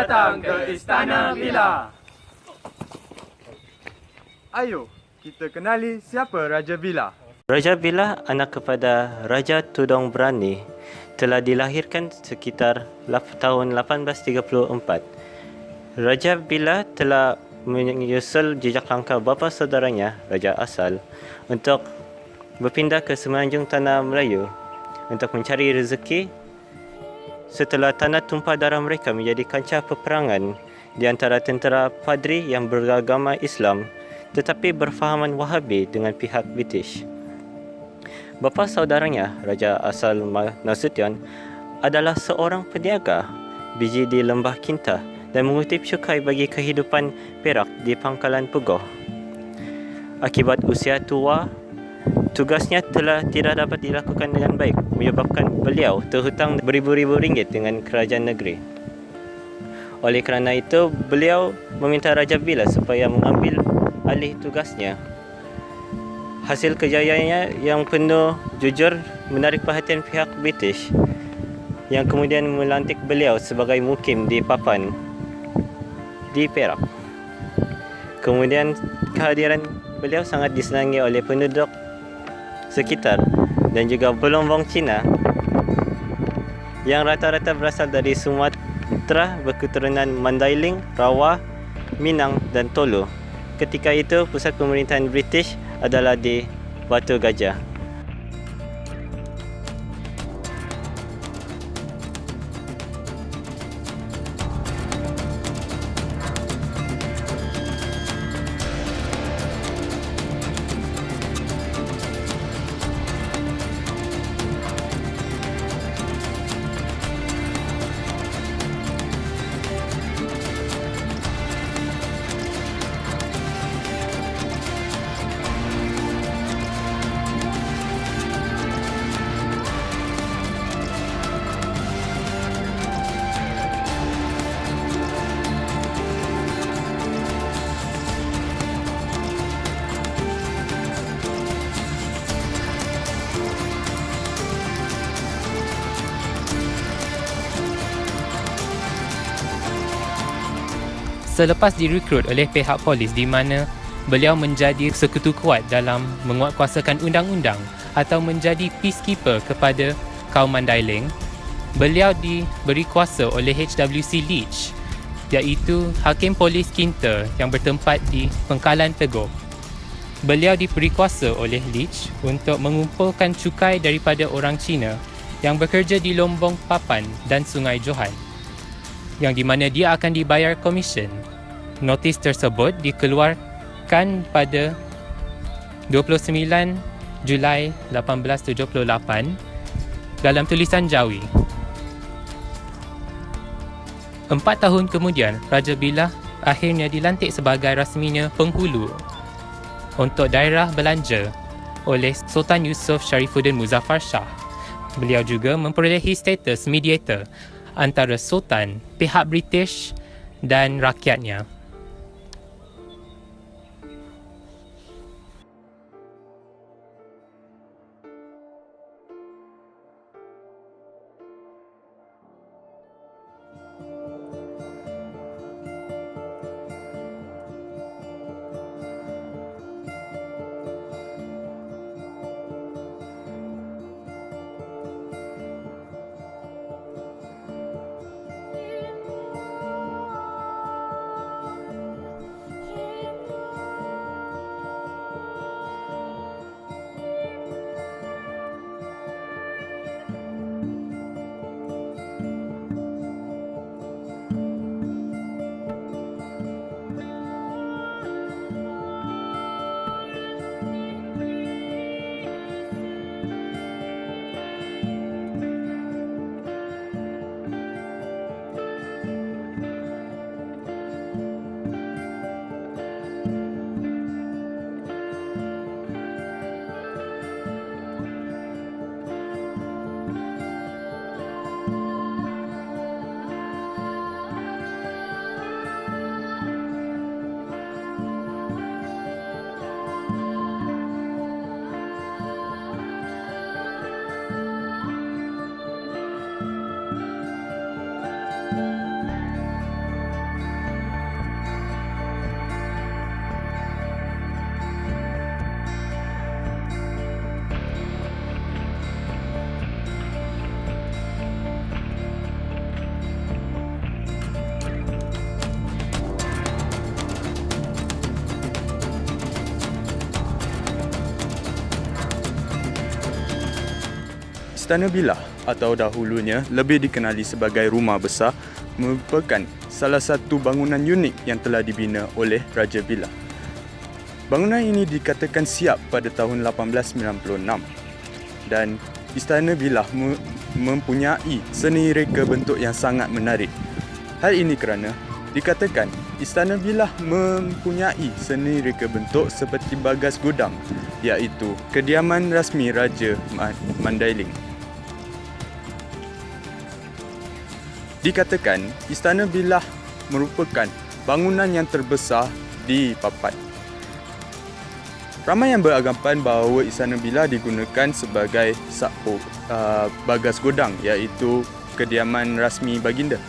datang ke Istana Bila. Ayo, kita kenali siapa Raja Bila. Raja Bila anak kepada Raja Tudong Berani telah dilahirkan sekitar tahun 1834. Raja Bila telah menyusul jejak langkah bapa saudaranya, Raja Asal, untuk berpindah ke semenanjung tanah Melayu untuk mencari rezeki setelah tanah tumpah darah mereka menjadi kancah peperangan di antara tentera padri yang beragama Islam tetapi berfahaman Wahabi dengan pihak British. Bapa saudaranya, Raja asal Nasution, adalah seorang peniaga biji di Lembah Kinta dan mengutip cukai bagi kehidupan Perak di Pangkalan Pegoh. Akibat usia tua, tugasnya telah tidak dapat dilakukan dengan baik menyebabkan beliau terhutang beribu-ribu ringgit dengan kerajaan negeri. Oleh kerana itu, beliau meminta Raja Bila supaya mengambil alih tugasnya. Hasil kejayaannya yang penuh jujur menarik perhatian pihak British yang kemudian melantik beliau sebagai mukim di Papan di Perak. Kemudian kehadiran beliau sangat disenangi oleh penduduk sekitar dan juga pelombong Cina yang rata-rata berasal dari Sumatera berketurunan Mandailing, Rawah, Minang dan Tolo. Ketika itu pusat pemerintahan British adalah di Batu Gajah. Selepas direkrut oleh pihak polis di mana beliau menjadi sekutu kuat dalam menguatkuasakan undang-undang atau menjadi peacekeeper kepada kaum Mandailing, beliau diberi kuasa oleh HWC Leach iaitu Hakim Polis Kinta yang bertempat di Pengkalan Pegoh. Beliau diberi kuasa oleh Leach untuk mengumpulkan cukai daripada orang Cina yang bekerja di Lombong Papan dan Sungai Johan yang di mana dia akan dibayar komisen. Notis tersebut dikeluarkan pada 29 Julai 1878 dalam tulisan Jawi. Empat tahun kemudian, Raja Billah akhirnya dilantik sebagai rasminya penghulu untuk daerah belanja oleh Sultan Yusof Sharifuddin Muzaffar Shah. Beliau juga memperolehi status mediator antara Sultan, pihak British dan rakyatnya. Istana Bilah atau dahulunya lebih dikenali sebagai Rumah Besar merupakan salah satu bangunan unik yang telah dibina oleh Raja Bilah. Bangunan ini dikatakan siap pada tahun 1896 dan Istana Bilah me- mempunyai seni reka bentuk yang sangat menarik. Hal ini kerana dikatakan Istana Bilah mempunyai seni reka bentuk seperti bagas gudang iaitu kediaman rasmi Raja Ma- Mandailing. Dikatakan Istana Bilah merupakan bangunan yang terbesar di Papat. Ramai yang beranggapan bahawa Istana Bilah digunakan sebagai sakpo uh, bagas godang iaitu kediaman rasmi baginda.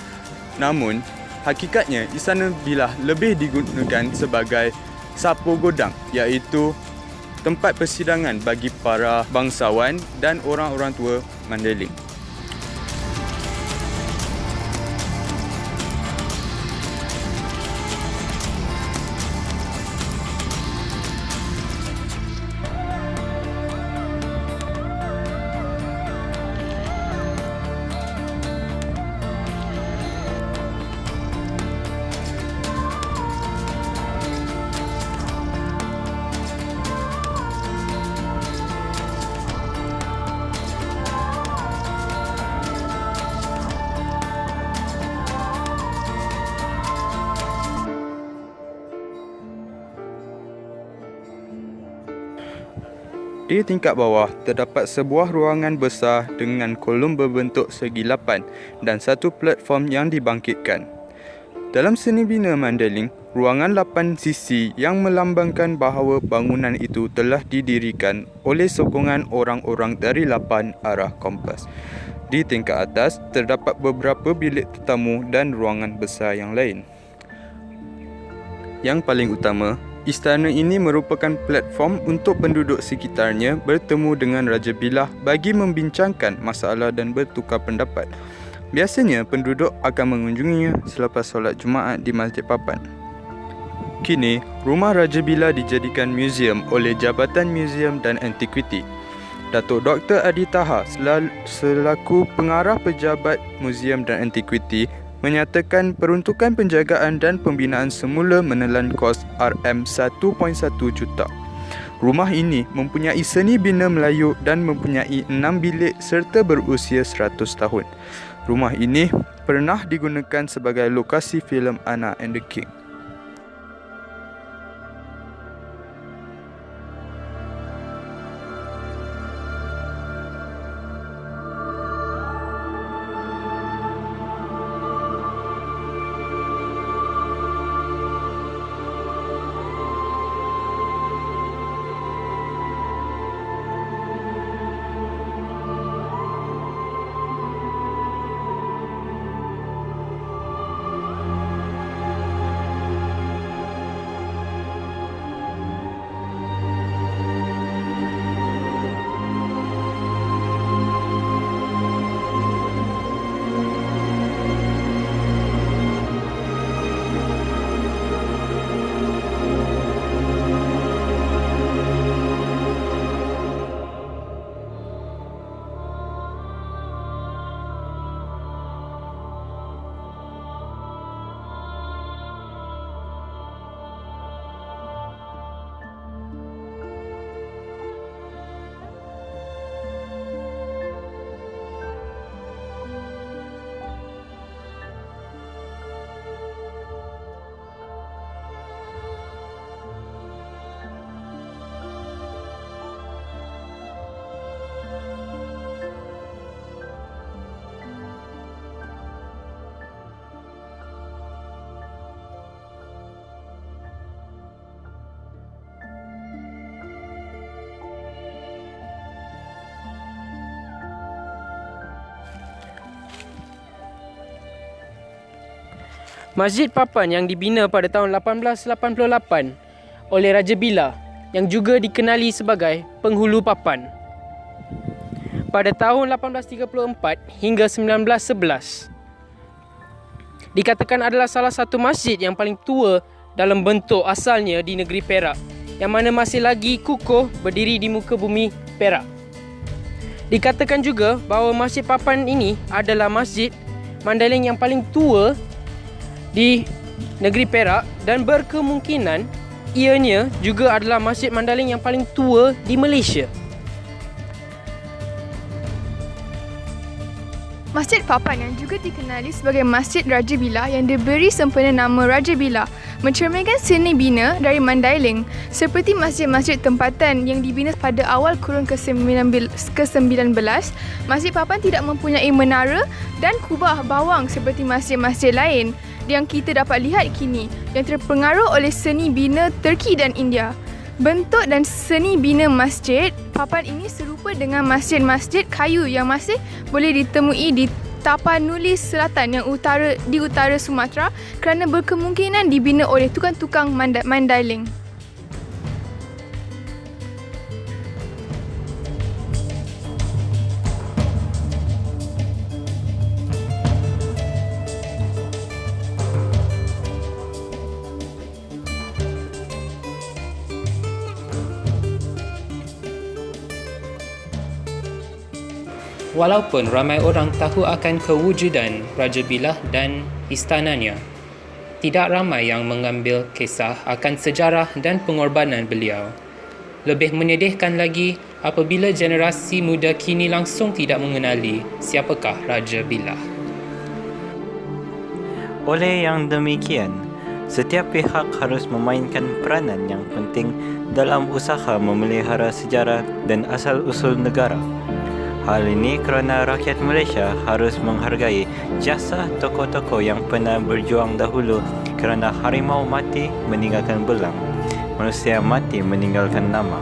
Namun, hakikatnya Istana Bilah lebih digunakan sebagai sapo godang iaitu tempat persidangan bagi para bangsawan dan orang-orang tua Mandailing. Di tingkat bawah terdapat sebuah ruangan besar dengan kolom berbentuk segi lapan dan satu platform yang dibangkitkan. Dalam seni bina Mandailing, ruangan lapan sisi yang melambangkan bahawa bangunan itu telah didirikan oleh sokongan orang-orang dari lapan arah kompas. Di tingkat atas terdapat beberapa bilik tetamu dan ruangan besar yang lain. Yang paling utama, istana ini merupakan platform untuk penduduk sekitarnya bertemu dengan Raja Bilah bagi membincangkan masalah dan bertukar pendapat. Biasanya penduduk akan mengunjunginya selepas solat Jumaat di Masjid Papan. Kini, rumah Raja Bilah dijadikan muzium oleh Jabatan Muzium dan Antiquity. Datuk Dr. Adi Taha selaku pengarah pejabat Muzium dan Antiquity menyatakan peruntukan penjagaan dan pembinaan semula menelan kos RM1.1 juta. Rumah ini mempunyai seni bina Melayu dan mempunyai 6 bilik serta berusia 100 tahun. Rumah ini pernah digunakan sebagai lokasi filem Anna and the King. Masjid Papan yang dibina pada tahun 1888 oleh Raja Bila yang juga dikenali sebagai Penghulu Papan. Pada tahun 1834 hingga 1911 dikatakan adalah salah satu masjid yang paling tua dalam bentuk asalnya di negeri Perak yang mana masih lagi kukuh berdiri di muka bumi Perak. Dikatakan juga bahawa Masjid Papan ini adalah masjid Mandailing yang paling tua di negeri Perak dan berkemungkinan ianya juga adalah Masjid Mandailing yang paling tua di Malaysia. Masjid Papan yang juga dikenali sebagai Masjid Raja Bila yang diberi sempena nama Raja Bila mencerminkan seni bina dari Mandailing seperti masjid-masjid tempatan yang dibina pada awal kurun ke-19, ke-19 Masjid Papan tidak mempunyai menara dan kubah bawang seperti masjid-masjid lain yang kita dapat lihat kini yang terpengaruh oleh seni bina Turki dan India. Bentuk dan seni bina masjid papan ini serupa dengan masjid-masjid kayu yang masih boleh ditemui di Tapanuli Selatan yang utara di utara Sumatera kerana berkemungkinan dibina oleh tukang-tukang manda- Mandailing. Walaupun ramai orang tahu akan kewujudan Raja Bilah dan istananya, tidak ramai yang mengambil kisah akan sejarah dan pengorbanan beliau. Lebih menyedihkan lagi apabila generasi muda kini langsung tidak mengenali siapakah Raja Bilah. Oleh yang demikian, setiap pihak harus memainkan peranan yang penting dalam usaha memelihara sejarah dan asal-usul negara. Hal ini kerana rakyat Malaysia harus menghargai jasa tokoh-tokoh yang pernah berjuang dahulu kerana harimau mati meninggalkan belang, manusia mati meninggalkan nama.